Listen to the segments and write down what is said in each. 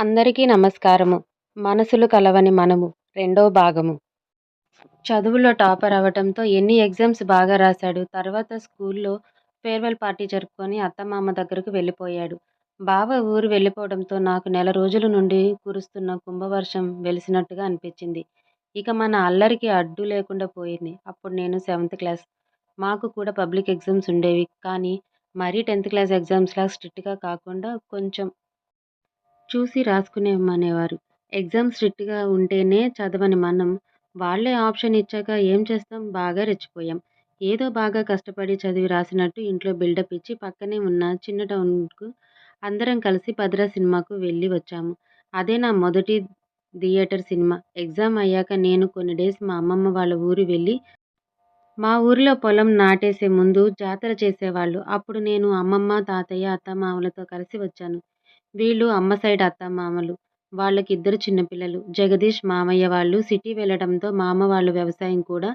అందరికీ నమస్కారము. మనసులు కలవని మనము. రెండో భాగము. చదువులో టాపర్ అవ్వటంతో ఎన్ని ఎగ్జామ్స్ బాగా రాశాడు. తర్వాత స్కూల్లో ఫేర్వెల్ పార్టీ జరుపుకొని అత్తమామ దగ్గరకు వెళ్ళిపోయాడు. బావ ఊరు వెళ్ళిపోవడంతో నాకు నెల రోజుల నుండి కురుస్తున్న కుంభవర్షం వెలిసినట్టుగా అనిపించింది. ఇక మన అల్లరికి అడ్డు లేకుండా పోయింది. అప్పుడు నేను సెవెంత్ క్లాస్. మాకు కూడా పబ్లిక్ ఎగ్జామ్స్ ఉండేవి. కానీ మరీ టెన్త్ క్లాస్ ఎగ్జామ్స్లా స్ట్రిక్ట్గా కాకుండా కొంచెం చూసి రాసుకునేమనేవారు ఎగ్జామ్ స్ట్రిక్ట్గా ఉంటేనే చదవని మనం. వాళ్ళే ఆప్షన్ ఇచ్చాక ఏం చేస్తాం? బాగా రెచ్చిపోయాం. ఏదో బాగా కష్టపడి చదివి రాసినట్టు ఇంట్లో బిల్డప్ ఇచ్చి పక్కనే ఉన్న చిన్న టౌన్కు అందరం కలిసి భద్ర సినిమాకు వెళ్ళి వచ్చాము. అదే నా మొదటి థియేటర్ సినిమా. ఎగ్జామ్ అయ్యాక నేను కొన్ని డేస్ మా అమ్మమ్మ వాళ్ళ ఊరు వెళ్ళి మా ఊరిలో పొలం నాటేసే ముందు జాతర చేసేవాళ్ళు. అప్పుడు నేను అమ్మమ్మ తాతయ్య అత్తమామలతో కలిసి వచ్చాను. వీళ్ళు అమ్మ సైడ్ అత్తమామలు వాళ్ళకి ఇద్దరు చిన్నపిల్లలు జగదీష్ మామయ్య వాళ్ళు సిటీ వెళ్ళడంతో మామ వాళ్ళు వ్యవసాయం కూడా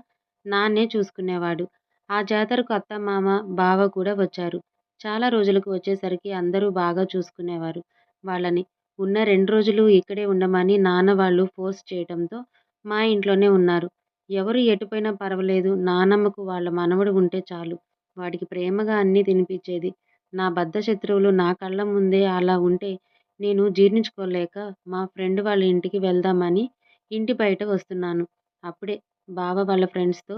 నాన్నే చూసుకునేవాడు. ఆ జాతరకు అత్త మామ బావ కూడా వచ్చారు. చాలా రోజులకు వచ్చేసరికి అందరూ బాగా చూసుకునేవారు వాళ్ళని. ఉన్న రెండు రోజులు ఇక్కడే ఉండమని నాన్న వాళ్ళు ఫోర్స్ చేయడంతో మా ఇంట్లోనే ఉన్నారు. ఎవరు ఎటుపోయినా పర్వాలేదు. నానమ్మకు వాళ్ళ మనవడు ఉంటే చాలు. వాడికి ప్రేమగా అన్నీ తినిపించేది. నా బద్ధ శత్రువులు నా కళ్ళ ముందే అలా ఉంటే నేను జీర్ణించుకోలేక మా ఫ్రెండ్ వాళ్ళ ఇంటికి వెళ్దామని ఇంటి బయట వస్తున్నాను. అప్పుడే బావ వాళ్ళ ఫ్రెండ్స్తో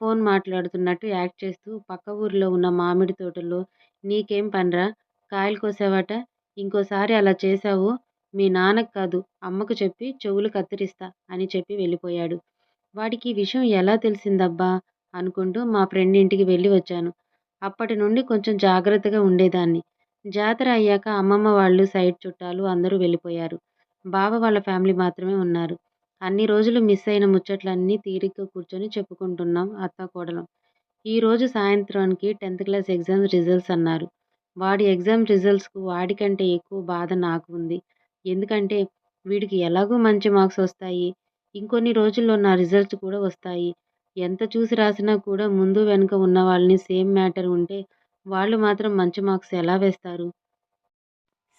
ఫోన్ మాట్లాడుతున్నట్టు యాక్ట్ చేస్తూ పక్క ఊరిలో ఉన్న మామిడి తోటలో నీకేం పనిరా? కాయలు కోసావట? ఇంకోసారి అలా చేసావు మీ నాన్నకు కాదు అమ్మకు చెప్పి చెవులు కత్తిరిస్తా అని చెప్పి వెళ్ళిపోయాడు. వాడికి ఈ విషయం ఎలా తెలిసిందబ్బా? అనుకుంటూ మా ఫ్రెండ్ ఇంటికి వెళ్ళి వచ్చాను. అప్పటి నుండి కొంచెం జాగ్రత్తగా ఉండేదాన్ని. జాతర అయ్యాక అమ్మమ్మ వాళ్ళు సైడ్ చుట్టాలు అందరూ వెళ్ళిపోయారు. బావ వాళ్ళ ఫ్యామిలీ మాత్రమే ఉన్నారు. అన్ని రోజులు మిస్ అయిన ముచ్చట్లన్నీ తీరిగ్గా కూర్చొని చెప్పుకుంటున్నాం అత్త కోడలం. ఈరోజు సాయంత్రానికి టెన్త్ క్లాస్ ఎగ్జామ్స్ రిజల్ట్స్ అన్నారు. వాడి ఎగ్జామ్ రిజల్ట్స్కు వాడికంటే ఎక్కువ బాధ నాకు ఉంది. ఎందుకంటే వీడికి ఎలాగో మంచి మార్క్స్ వస్తాయి. ఇంకొన్ని రోజుల్లో నా రిజల్ట్స్ కూడా వస్తాయి. ఎంత చూసి రాసినా కూడా ముందు వెనుక ఉన్న వాళ్ళని సేమ్ మ్యాటర్ ఉంటే వాళ్ళు మాత్రం మంచి మార్క్స్ ఎలా వేస్తారు?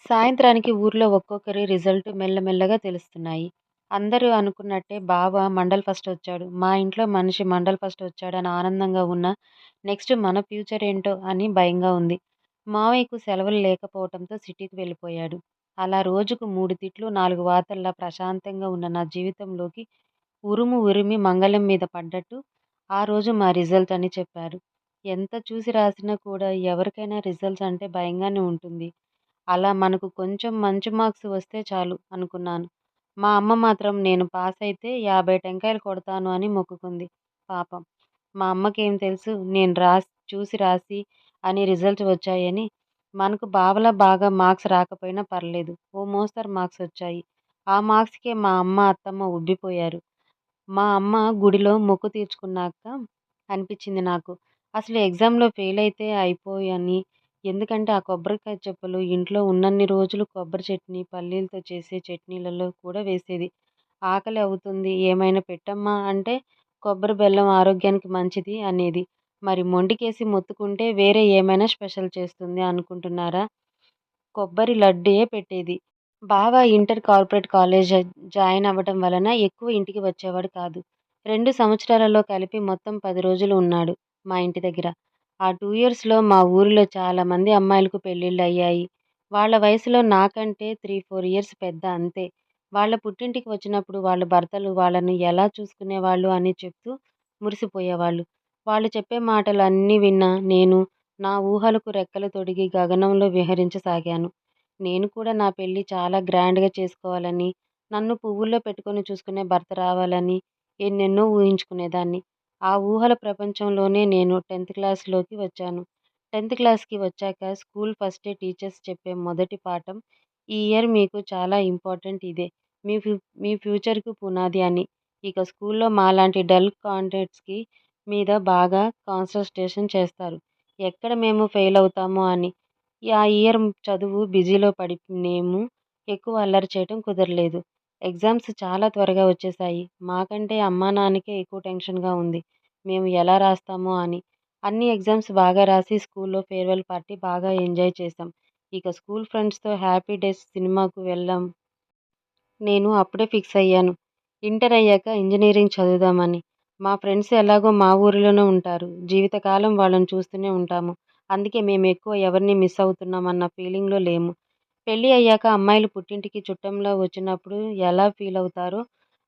సాయంత్రానికి ఊర్లో ఒక్కొక్కరి రిజల్ట్ మెల్లమెల్లగా తెలుస్తున్నాయి. అందరూ అనుకున్నట్టే బావ మండల్ ఫస్ట్ వచ్చాడు. మా ఇంట్లో మనిషి మండల్ ఫస్ట్ వచ్చాడని ఆనందంగా ఉన్న నెక్స్ట్ మన ఫ్యూచర్ ఏంటో అని భయంగా ఉంది. మావయ్యకు సెలవులు లేకపోవడంతో సిటీకి వెళ్ళిపోయాడు. అలా రోజుకు మూడు తిట్లు నాలుగు వార్తల్లా ప్రశాంతంగా ఉన్న నా జీవితంలోకి ఉరుము ఉరిమి మంగళం మీద పడ్డట్టు ఆ రోజు మా రిజల్ట్ అని చెప్పారు. ఎంత చూసి రాసినా కూడా ఎవరికైనా రిజల్ట్స్ అంటే భయంగానే ఉంటుంది. అలా మనకు కొంచెం మంచి మార్క్స్ వస్తే చాలు అనుకున్నాను. మా అమ్మ మాత్రం నేను పాస్ అయితే యాభై టెంకాయలు కొడతాను అని మొక్కుకుంది పాపం. మా అమ్మకేం తెలుసు నేను రాసి చూసి రాసి అని రిజల్ట్స్ వచ్చాయని మనకు బావలా బాగా మార్క్స్ రాకపోయినా పర్లేదు. ఓ మోస్తరు మార్క్స్ వచ్చాయి. ఆ మార్క్స్కే మా అమ్మ అత్తమ్మ ఉబ్బిపోయారు. మా అమ్మ గుడిలో మొక్కు తీర్చుకున్నాక అనిపించింది నాకు. అసలు ఎగ్జామ్లో ఫెయిల్ అయితే అయిపోయాని. ఎందుకంటే ఆ కొబ్బరికాయ చెప్పలు ఇంట్లో ఉన్నన్ని రోజులు కొబ్బరి చట్నీ పల్లీలతో చేసే చట్నీలలో కూడా వేసేది. ఆకలి అవుతుంది. ఏమైనా పెట్టమ్మా అంటే కొబ్బరి బెల్లం ఆరోగ్యానికి మంచిది అనేది. మరి మొండికేసి మొత్తుకుంటే వేరే ఏమైనా స్పెషల్ చేస్తుంది అనుకుంటున్నారా? కొబ్బరి లడ్డే పెట్టేది. బావ ఇంటర్ కార్పొరేట్ కాలేజ్ జాయిన్ అవ్వటం వలన ఎక్కువ ఇంటికి వచ్చేవాడు కాదు. రెండు సంవత్సరాలలో కలిపి మొత్తం పది రోజులు ఉన్నాడు మా ఇంటి దగ్గర. ఆ టూ ఇయర్స్లో మా ఊరిలో చాలామంది అమ్మాయిలకు పెళ్ళిళ్ళు అయ్యాయి. వాళ్ళ వయసులో నాకంటే త్రీ ఫోర్ ఇయర్స్ పెద్ద అంతే. వాళ్ళ పుట్టింటికి వచ్చినప్పుడు వాళ్ళ భర్తలు వాళ్ళను ఎలా చూసుకునేవాళ్ళు అని చెప్తూ మురిసిపోయేవాళ్ళు. వాళ్ళు చెప్పే మాటలు అన్నీ విన్నా నేను నా ఊహలకు రెక్కలు తొడిగి గగనంలో విహరించసాగాను. నేను కూడా నా పెళ్ళి చాలా గ్రాండ్గా చేసుకోవాలని నన్ను పువ్వుల్లో పెట్టుకొని చూసుకునే భర్త రావాలని ఎన్నెన్నో ఊహించుకునేదాన్ని. ఆ ఊహల ప్రపంచంలోనే నేను టెన్త్ క్లాస్లోకి వచ్చాను. టెన్త్ క్లాస్కి వచ్చాక స్కూల్ ఫస్ట్ డే టీచర్స్ చెప్పే మొదటి పాఠం ఈ ఇయర్ మీకు చాలా ఇంపార్టెంట్ ఇదే. మీ ఫ్యూ మీ ఫ్యూచర్కు పునాది అని. ఇక స్కూల్లో మాలాంటి డల్ కాంటెంట్స్కి మీద బాగా కాన్సన్ట్రేషన్ చేస్తారు. ఎక్కడ మేము ఫెయిల్ అవుతామో అని. ఆ ఇయర్ చదువు బిజీలో పడి మేము ఎక్కువ అల్లరి చేయటం కుదరలేదు ఎగ్జామ్స్ చాలా త్వరగా వచ్చేసాయి మాకంటే అమ్మా నాన్నకే ఎక్కువ టెన్షన్గా ఉంది మేము ఎలా రాస్తామో అని అన్ని ఎగ్జామ్స్ బాగా రాసి స్కూల్లో ఫేర్వెల్ పార్టీ బాగా ఎంజాయ్ చేసాం ఇక స్కూల్ ఫ్రెండ్స్తో హ్యాపీ డేస్ సినిమాకు వెళ్ళాం నేను అప్పుడే ఫిక్స్ అయ్యాను. ఇంటర్ అయ్యాక ఇంజనీరింగ్ చదువుదామని. మా ఫ్రెండ్స్ ఎలాగో మా ఊరిలోనే ఉంటారు. జీవితకాలం వాళ్ళని చూస్తూనే ఉంటాము. అందుకే మేము ఎక్కువ ఎవరిని మిస్ అవుతున్నామన్న ఫీలింగ్లో లేము. పెళ్ళి అయ్యాక అమ్మాయిలు పుట్టింటికి చుట్టంలో వచ్చినప్పుడు ఎలా ఫీల్ అవుతారో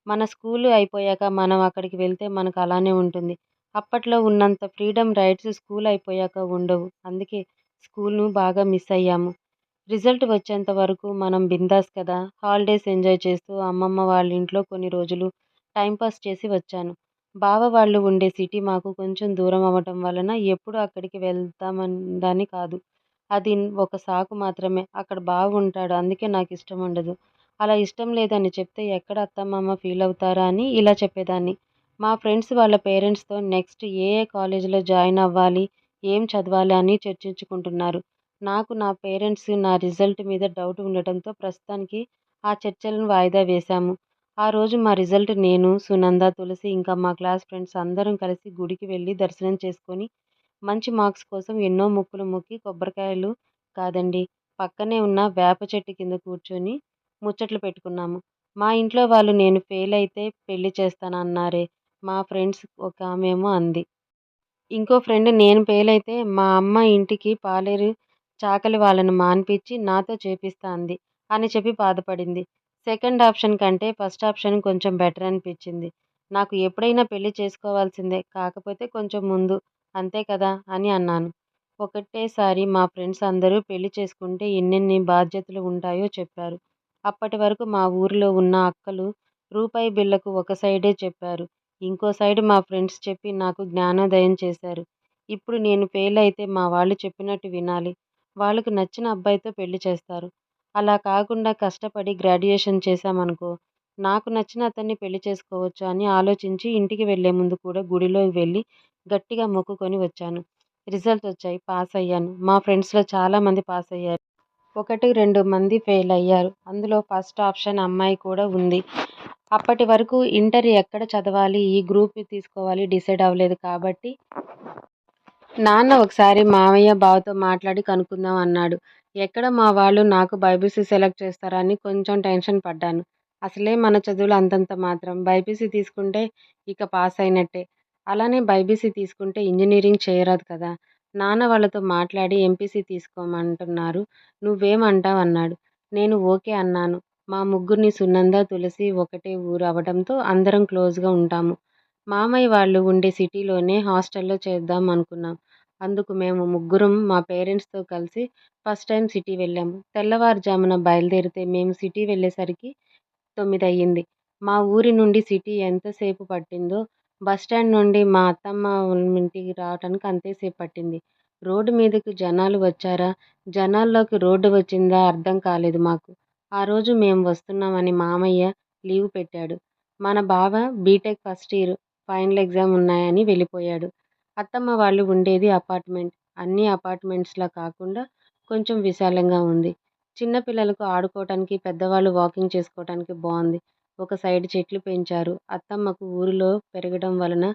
మన స్కూల్ అయిపోయాక మనం అక్కడికి వెళ్తే మనకు అలానే ఉంటుంది. అప్పట్లో ఉన్నంత ఫ్రీడమ్ రైట్స్ స్కూల్ అయిపోయాక ఉండవు. అందుకే స్కూల్ను బాగా మిస్ అయ్యాము. రిజల్ట్ వచ్చేంత వరకు మనం బిందాస్ కదా! హాలిడేస్ ఎంజాయ్ చేస్తూ అమ్మమ్మ వాళ్ళ ఇంట్లో కొన్ని రోజులు టైంపాస్ చేసి వచ్చాను. బావ వాళ్ళు ఉండే సిటీ మాకు కొంచెం దూరం అవ్వటం వలన ఎప్పుడూ అక్కడికి వెళ్తామనని కాదు. అది ఒక సాకు మాత్రమే. అక్కడ బావ ఉంటాడు. అందుకే నాకు ఇష్టం ఉండదు. అలా ఇష్టం లేదని చెప్తే ఎక్కడ అత్తామామ ఫీల్ అవుతారా అని ఇలా చెప్పేదాన్ని. మా ఫ్రెండ్స్ వాళ్ళ పేరెంట్స్తో నెక్స్ట్ ఏ ఏ కాలేజీలో జాయిన్ అవ్వాలి, ఏం చదవాలి అని చర్చించుకుంటున్నారు. నాకు నా పేరెంట్స్ నా రిజల్ట్ మీద డౌట్ ఉండటంతో ప్రస్తుతానికి ఆ చర్చలను వాయిదా వేశాము. ఆ రోజు మా రిజల్ట్ నేను, సునంద, తులసి ఇంకా మా క్లాస్ ఫ్రెండ్స్ అందరం కలిసి గుడికి వెళ్ళి దర్శనం చేసుకొని మంచి మార్క్స్ కోసం ఎన్నో ముక్కులు మొక్కి కొబ్బరికాయలు కాదండి పక్కనే ఉన్న వేప చెట్టు కింద కూర్చొని ముచ్చట్లు పెట్టుకున్నాము. మా ఇంట్లో వాళ్ళు నేను ఫెయిల్ అయితే పెళ్ళి చేస్తానన్నారే మా ఫ్రెండ్స్ ఒక ఆమెమో అంది. ఇంకో ఫ్రెండ్ నేను ఫెయిల్ అయితే మా అమ్మ ఇంటికి పాలేరు చాకలి వాళ్ళని మాన్పించి నాతో చేపిస్తా అంది అని చెప్పి బాధపడింది. సెకండ్ ఆప్షన్ కంటే ఫస్ట్ ఆప్షన్ కొంచెం బెటర్ అనిపించింది. నాకు ఎప్పుడైనా పెళ్ళి చేసుకోవాల్సిందే కాకపోతే కొంచెం ముందు అంతే కదా అని అన్నాను. ఒకటేసారి మా ఫ్రెండ్స్ అందరూ పెళ్ళి చేసుకుంటే ఎన్నెన్ని బాధ్యతలు ఉంటాయో చెప్పారు. అప్పటి వరకు మా ఊరిలో ఉన్న అక్కలు రూపాయి బిళ్ళకు ఒక సైడే చెప్పారు. ఇంకో సైడ్ మా ఫ్రెండ్స్ చెప్పి నాకు జ్ఞానోదయం చేశారు. ఇప్పుడు నేను ఫెయిల్ అయితే మా వాళ్ళు చెప్పినట్టు వినాలి. వాళ్ళకు నచ్చిన అబ్బాయితో పెళ్ళి చేస్తారు. అలా కాకుండా కష్టపడి గ్రాడ్యుయేషన్ చేశామనుకో నాకు నచ్చిన అతన్ని పెళ్ళి చేసుకోవచ్చు అని ఆలోచించి ఇంటికి వెళ్ళే ముందు కూడా గుడిలో వెళ్ళి గట్టిగా మొక్కుకొని వచ్చాను. రిజల్ట్ వచ్చాయి. పాస్ అయ్యాను. మా ఫ్రెండ్స్లో చాలా మంది పాస్ అయ్యారు. ఒకటి రెండు మంది ఫెయిల్ అయ్యారు. అందులో ఫస్ట్ ఆప్షన్ అమ్మాయి కూడా ఉంది. అప్పటి వరకు ఇంటర్ ఎక్కడ చదవాలి, ఈ గ్రూప్ తీసుకోవాలి డిసైడ్ అవ్వలేదు కాబట్టి నాన్న ఒకసారి మామయ్య, బావతో మాట్లాడి కనుక్కుందాం అన్నాడు. ఎక్కడ మా వాళ్ళు నాకు బైపీసీ సెలెక్ట్ చేస్తారా అని కొంచెం టెన్షన్ పడ్డాను. అసలే మన చదువులు అంతంత మాత్రం. బైపీసీ తీసుకుంటే ఇక పాస్ అయినట్టే. అలానే బైపీసీ తీసుకుంటే ఇంజనీరింగ్ చేయరాదు కదా! నాన్న వాళ్ళతో మాట్లాడి ఎంపీసీ తీసుకోమంటున్నారు. నువ్వేం అన్నాడు. నేను ఓకే అన్నాను. మా ముగ్గురిని సునంద, తులసి ఒకటే ఊరు అవడంతో అందరం క్లోజ్గా ఉంటాము. మామయ్య వాళ్ళు ఉండే సిటీలోనే హాస్టల్లో చేద్దాం అనుకున్నాం. అందుకు మేము ముగ్గురం మా పేరెంట్స్తో కలిసి ఫస్ట్ టైం సిటీ వెళ్ళాము. తెల్లవారుజామున బయలుదేరితే మేము సిటీ వెళ్ళేసరికి తొమ్మిది అయ్యింది మా ఊరి నుండి సిటీ ఎంతసేపు పట్టిందో బస్ స్టాండ్ నుండి మా అత్తమ్మ ఇంటికి రావటానికి అంతేసేపు పట్టింది. రోడ్డు మీదకు జనాలు వచ్చారా, జనాల్లోకి రోడ్డు వచ్చిందా అర్థం కాలేదు మాకు. ఆ రోజు మేము వస్తున్నామని మామయ్య లీవ్ పెట్టాడు. మన బావ BTech first year final exam ఉన్నాయని వెళ్ళిపోయాడు అత్తమ్మ వాళ్ళు ఉండేది అపార్ట్మెంట్. అన్నీ అపార్ట్మెంట్స్లా కాకుండా కొంచెం విశాలంగా ఉంది. చిన్న పిల్లలకు ఆడుకోవటానికి, పెద్దవాళ్ళు వాకింగ్ చేసుకోవటానికి బాగుంది ఒక సైడ్ చెట్లు పెంచారు. అత్తమ్మకు ఊరిలో పెరగడం వలన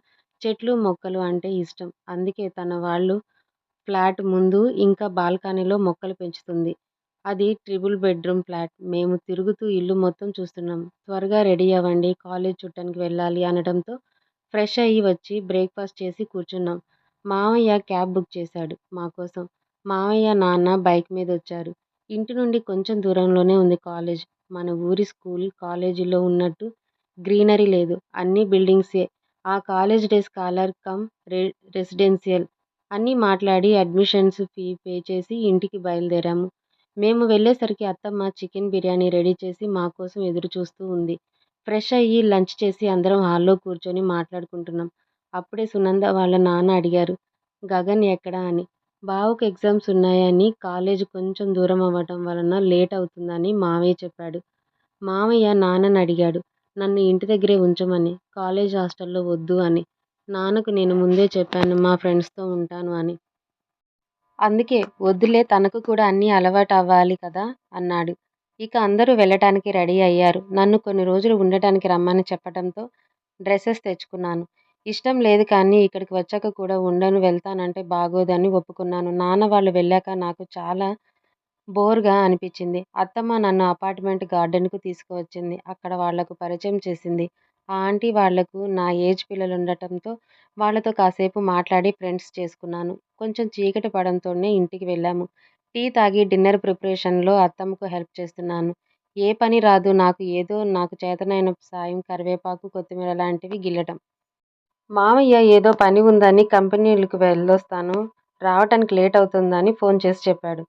చెట్లు, మొక్కలు అంటే ఇష్టం. అందుకే తన వాళ్ళు ఫ్లాట్ ముందు ఇంకా బాల్కనీలో మొక్కలు పెంచుతుంది. అది ట్రిపుల్ బెడ్రూమ్ ఫ్లాట్. మేము తిరుగుతూ ఇల్లు మొత్తం చూస్తున్నాం. త్వరగా రెడీ అవ్వండి కాలేజ్ చూడ్డానికి వెళ్ళాలి అనడంతో ఫ్రెష్ అయ్యి వచ్చి బ్రేక్ఫాస్ట్ చేసి కూర్చున్నాం. మామయ్య క్యాబ్ బుక్ చేశాడు మా కోసం. మామయ్య, నాన్న బైక్ మీద వచ్చారు ఇంటి నుండి కొంచెం దూరంలోనే ఉంది కాలేజ్. మన ఊరి స్కూల్, కాలేజీలో ఉన్నట్టు గ్రీనరీ లేదు. అన్నీ బిల్డింగ్సే. ఆ కాలేజ్ డే స్కాలర్ కమ్ రె రెసిడెన్షియల్ అన్నీ మాట్లాడి అడ్మిషన్స్ ఫీ పే చేసి ఇంటికి బయలుదేరాము. మేము వెళ్ళేసరికి అత్తమ్మ చికెన్ బిర్యానీ రెడీ చేసి మా కోసం ఎదురుచూస్తూ ఉంది. ఫ్రెష్ అయ్యి లంచ్ చేసి అందరం హాల్లో కూర్చొని మాట్లాడుకుంటున్నాం. అప్పుడే సునంద వాళ్ళ నాన్న అడిగారు గగన్ ఎక్కడా అని. బావకు ఎగ్జామ్స్ ఉన్నాయని కాలేజ్ కొంచెం దూరం అవ్వటం వలన లేట్ అవుతుందని మావయ్య చెప్పాడు. మావయ్య నాన్నని అడిగాడు నన్ను ఇంటి దగ్గరే ఉంచమని. కాలేజ్ హాస్టల్లో వద్దు అని. నాన్నకు నేను ముందే చెప్పాను మా ఫ్రెండ్స్తో ఉంటాను అని. అందుకే వద్దులే తనకు కూడా అన్నీ అలవాటు అవ్వాలి కదా అన్నాడు. ఇక అందరూ వెళ్ళటానికి రెడీ అయ్యారు. నన్ను కొన్ని రోజులు ఉండటానికి రమ్మని చెప్పటంతో డ్రెస్సెస్ తెచ్చుకున్నాను. ఇష్టం లేదు కానీ ఇక్కడికి వచ్చాక కూడా ఉండను వెళ్తానంటే బాగోదని ఒప్పుకున్నాను. నాన్న వాళ్ళు వెళ్ళాక నాకు చాలా బోర్‌గా అనిపించింది. అత్తమ్మ నన్ను అపార్ట్‌మెంట్ గార్డెన్‌కు తీసుకువచ్చింది. అక్కడ వాళ్ళకు పరిచయం చేసింది. ఆ ఆంటీ వాళ్ళకు నా ఏజ్ పిల్లలు ఉండటంతో వాళ్ళతో కాసేపు మాట్లాడి ఫ్రెండ్స్ చేసుకున్నాను. కొంచెం చీకటి పడడంతోనే ఇంటికి వెళ్ళాము టీ తాగి డిన్నర్ ప్రిపరేషన్‌లో అత్తమ్మకు హెల్ప్ చేస్తున్నాను. ఏ పని రాదు నాకు ఏదో నాకు చేతనైన సాయం కరివేపాకు, కొత్తిమీర లాంటివి గిల్లటం. మావయ్య ఏదో పని ఉందని కంపెనీలకు వెళ్ళొస్తాను రావటానికి లేట్ అవుతుందని ఫోన్ చేసి చెప్పాడు.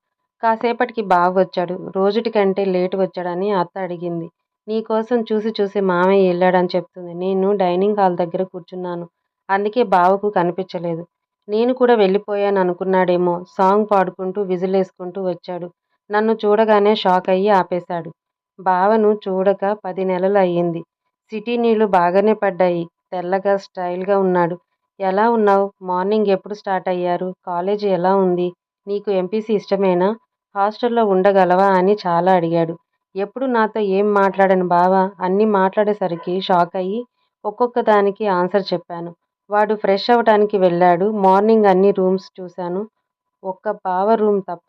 కాసేపటికి బావ వచ్చాడు. రోజుటికంటే లేట్ వచ్చాడని అత్త అడిగింది. నీకోసం చూసి చూసి మామయ్య వెళ్ళాడని చెప్తుంది. నేను డైనింగ్ హాల్ దగ్గర కూర్చున్నాను. అందుకే బావకు కనిపించలేదు. నేను కూడా వెళ్ళిపోయాను అనుకున్నాడేమో సాంగ్ పాడుకుంటూ విజిలేసుకుంటూ వచ్చాడు. నన్ను చూడగానే షాక్ అయ్యి ఆపేశాడు. బావను చూడక పది నెలలు అయ్యింది. సిటీ నీళ్ళు బాగానే పడ్డాయి. తెల్లగా స్టైల్‌గా ఉన్నాడు. ఎలా ఉన్నావు మార్నింగ్ ఎప్పుడు స్టార్ట్ అయ్యారు? కాలేజీ ఎలా ఉంది? నీకు ఎంపీసీ ఇష్టమేనా? హాస్టల్లో ఉండగలవా అని చాలా అడిగాడు. ఎప్పుడు నాతో ఏం మాట్లాడను బావ అన్నీ మాట్లాడేసరికి షాక్ అయ్యి ఒక్కొక్క దానికి ఆన్సర్ చెప్పాను. వాడు ఫ్రెష్ అవటానికి వెళ్ళాడు మార్నింగ్ అన్ని రూమ్స్ చూశాను. ఒక్క బావ రూమ్ తప్ప.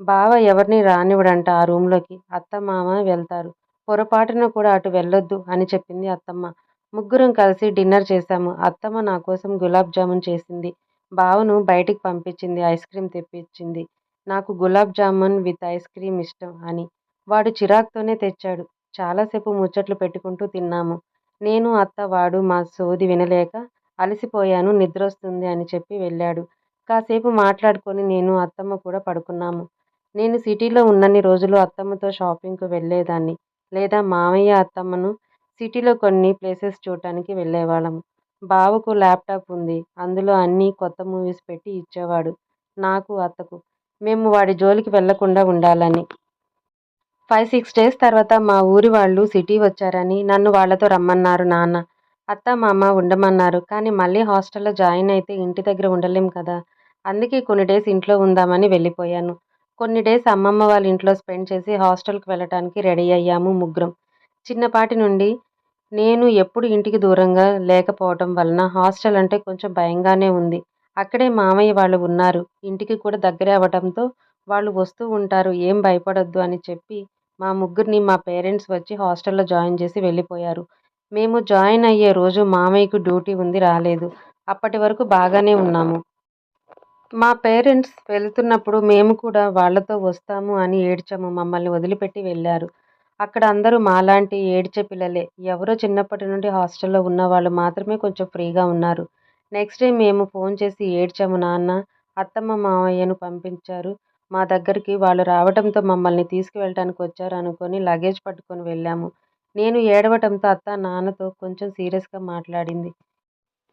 బావ ఎవరిని రానివ్వడంట ఆ రూమ్లోకి. అత్త, మామ వెళ్తారు. పొరపాటున కూడా అటు వెళ్ళొద్దు అని చెప్పింది అత్తమ్మ. ముగ్గురం కలిసి డిన్నర్ చేశాము. అత్తమ్మ నా కోసం గులాబ్ జామున్ చేసింది. బావను బయటికి పంపించింది. ఐస్ క్రీమ్ తెప్పించింది. నాకు gulab jamun with ice cream ఇష్టం అని. వాడు చిరాకుతోనే తెచ్చాడు. చాలాసేపు ముచ్చట్లు పెట్టుకుంటూ తిన్నాము. నేను, అత్త వాడు మా సోది వినలేక అలసిపోయాను నిద్రొస్తుంది అని చెప్పి వెళ్ళాడు కాసేపు మాట్లాడుకొని నేను, అత్తమ్మ కూడా పడుకున్నాము. నేను సిటీలో ఉన్నన్ని రోజులు అత్తమ్మతో షాపింగ్‌కు వెళ్ళేదాన్ని లేదా మావయ్య, అత్తమ్మను సిటీలో కొన్ని ప్లేసెస్ చూడటానికి వెళ్ళేవాళ్ళము బావకు ల్యాప్‌టాప్ ఉంది. అందులో అన్ని కొత్త మూవీస్ పెట్టి ఇచ్చేవాడు నాకు, అత్తకు. మేము వాడి జోలికి వెళ్ళకుండా ఉండాలని. ఫైవ్ సిక్స్ డేస్ తర్వాత మా ఊరి వాళ్ళు సిటీ వచ్చారని నన్ను వాళ్ళతో రమ్మన్నారు నాన్న. అత్త, మామ ఉండమన్నారు. కానీ మళ్ళీ హాస్టల్లో జాయిన్ అయితే ఇంటి దగ్గర ఉండలేం కదా! అందుకే కొన్ని డేస్ ఇంట్లో ఉందామని వెళ్ళిపోయాను కొన్ని డేస్ అమ్మమ్మ వాళ్ళ ఇంట్లో స్పెండ్ చేసి హాస్టల్కి వెళ్ళటానికి రెడీ అయ్యాము ముగ్గురం. చిన్నపాటి నుండి నేను ఎప్పుడు ఇంటికి దూరంగా లేకపోవటం వలన హాస్టల్ అంటే కొంచెం భయంగానే ఉంది. అక్కడే మామయ్య వాళ్ళు ఉన్నారు. ఇంటికి కూడా దగ్గరే అవటంతో వాళ్ళు వస్తూ ఉంటారు ఏం భయపడొద్దు అని చెప్పి మా ముగ్గురిని మా పేరెంట్స్ వచ్చి హాస్టల్లో జాయిన్ చేసి వెళ్ళిపోయారు మేము జాయిన్ అయ్యే రోజు మామయ్యకు డ్యూటీ ఉంది రాలేదు. అప్పటి వరకు బాగానే ఉన్నాము. మా పేరెంట్స్ వెళ్తున్నప్పుడు మేము కూడా వాళ్ళతో వస్తాము అని ఏడ్చాము. మమ్మల్ని వదిలిపెట్టి వెళ్ళారు అక్కడ అందరూ మాలాంటి ఏడ్చే పిల్లలే. ఎవరో చిన్నప్పటి నుండి హాస్టల్లో ఉన్నవాళ్ళు మాత్రమే కొంచెం ఫ్రీగా ఉన్నారు. నెక్స్ట్ డే మేము ఫోన్ చేసి ఏడ్చాము నాన్న, అత్తమ్మ మామయ్యను పంపించారు మా దగ్గరికి. వాళ్ళు రావడంతో మమ్మల్ని తీసుకువెళ్ళడానికి వచ్చారు అనుకొని లగేజ్ పట్టుకొని వెళ్ళాము నేను ఏడవటంతో అత్త నాన్నతో కొంచెం సీరియస్‌గా మాట్లాడింది.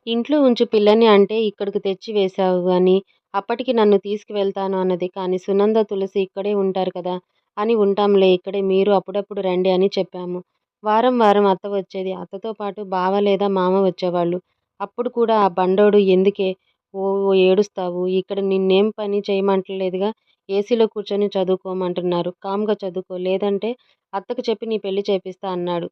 ఇంట్లో ఉంచు పిల్లని అంటే ఇక్కడికి తెచ్చి వేశావు అని అప్పటికి నన్ను తీసుకువెళ్తాను అన్నది. కానీ సునంద, తులసి ఇక్కడే ఉంటారు కదా అని ఉంటాంలే ఇక్కడే మీరు అప్పుడప్పుడు రండి అని చెప్పాము. వారం వారం అత్త వచ్చేది. అత్తతో పాటు బావ లేదా మామ వచ్చేవాళ్ళు అప్పుడు కూడా ఆ బండోడు ఎందుకే ఓ ఏడుస్తావు? ఇక్కడ నిన్నేం పని చేయమంటలేదుగా ఏసీలో కూర్చొని చదువుకోమంటున్నారు. కామ్‌గా చదువుకో. లేదంటే అత్తకు చెప్పి నీ పెళ్ళి చేపిస్తా అన్నాడు.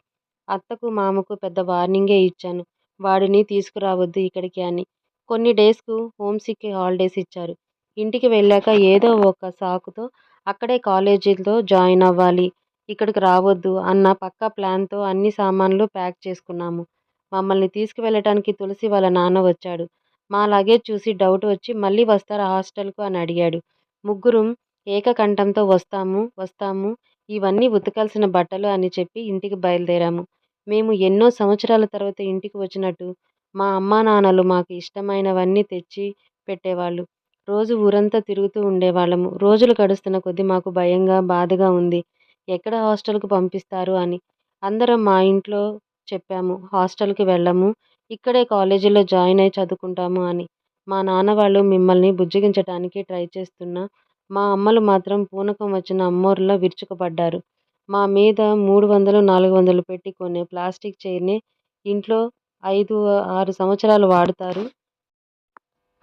అత్తకు, మామకు పెద్ద వార్నింగే ఇచ్చాను. వాడిని తీసుకురావద్దు ఇక్కడికి అని. కొన్ని డేస్‌కు హోమ్సిక్కి హాలిడేస్ ఇచ్చారు. ఇంటికి వెళ్ళాక ఏదో ఒక సాకుతో అక్కడే కాలేజీలో జాయిన్ అవ్వాలి. ఇక్కడికి రావద్దు అన్న పక్కా ప్లాన్‌తో అన్ని సామాన్లు ప్యాక్ చేసుకున్నాము. మమ్మల్ని తీసుకువెళ్ళటానికి తులసి వాళ్ళ నాన్న వచ్చాడు. మా లగేజ్ చూసి డౌట్ వచ్చి మళ్ళీ వస్తారా హాస్టల్‌కు అని అడిగాడు. ముగ్గురం ఏకకంఠంతో వస్తాము వస్తాము ఇవన్నీ ఉతకాల్సిన బట్టలు అని చెప్పి ఇంటికి బయలుదేరాము. మేము ఎన్నో సంవత్సరాల తర్వాత ఇంటికి వచ్చినట్టు మా అమ్మానాన్నలు మాకు ఇష్టమైనవన్నీ తెచ్చి పెట్టేవాళ్ళు రోజు ఊరంతా తిరుగుతూ ఉండేవాళ్ళము రోజులు గడుస్తున్న కొద్దీ మాకు భయంగా, బాధగా ఉంది. ఎక్కడ హాస్టల్‌కు పంపిస్తారు అని. అందరం మా ఇంట్లో చెప్పాము హాస్టల్‌కి వెళ్ళము ఇక్కడే కాలేజీలో జాయిన్ అయి చదువుకుంటాము అని. మా నాన్న వాళ్ళు మిమ్మల్ని బుజ్జగించడానికి ట్రై చేస్తున్నా మా అమ్మలు మాత్రం పూనకం వచ్చిన అమ్మోరులా విరుచుకుపడ్డారు. మా మీద మూడు వందలు, నాలుగు వందలు పెట్టి కొనే ప్లాస్టిక్ చైర్‌నే ఇంట్లో ఐదు, ఆరు సంవత్సరాలు వాడుతారు.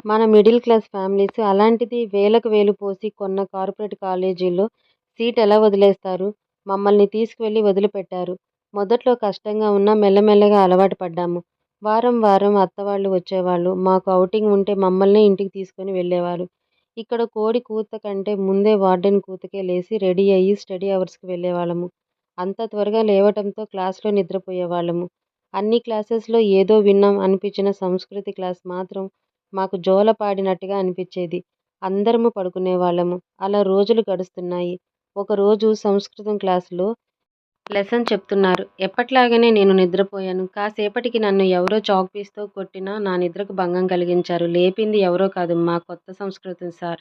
మన మిడిల్ క్లాస్ ఫ్యామిలీస్. అలాంటిది వేలకు వేలు పోసి కొన్న కార్పొరేట్ కాలేజీలో సీట్ ఎలా వదిలేస్తారు? మమ్మల్ని తీసుకువెళ్ళి వదిలిపెట్టారు. మొదట్లో కష్టంగా ఉన్నా మెల్లమెల్లగా అలవాటు పడ్డాము. వారం వారం అత్తవాళ్ళు వచ్చేవాళ్ళు మాకు ఔటింగ్ ఉంటే మమ్మల్నే ఇంటికి తీసుకుని వెళ్ళేవారు ఇక్కడ కోడి కూత కంటే ముందే వార్డెన్ కూతకే లేచి రెడీ అయ్యి స్టడీ అవర్స్కి వెళ్ళేవాళ్ళము. అంత త్వరగా లేవటంతో క్లాస్లో నిద్రపోయేవాళ్ళము. అన్ని క్లాసెస్లో ఏదో విన్నాం అనిపించిన సంస్కృతి క్లాస్ మాత్రం మాకు జోలపాడినట్టుగా అనిపించేది. అందరము పడుకునేవాళ్ళము. అలా రోజులు గడుస్తున్నాయి. ఒకరోజు సంస్కృతం క్లాసులో లెసన్ చెప్తున్నారు. ఎప్పట్లాగానే నేను నిద్రపోయాను. కాసేపటికి నన్ను ఎవరో చాక్ పీస్తో కొట్టినా నా నిద్రకు భంగం కలిగించారు. లేపింది ఎవరో కాదు మా కొత్త సంస్కృతం సార్.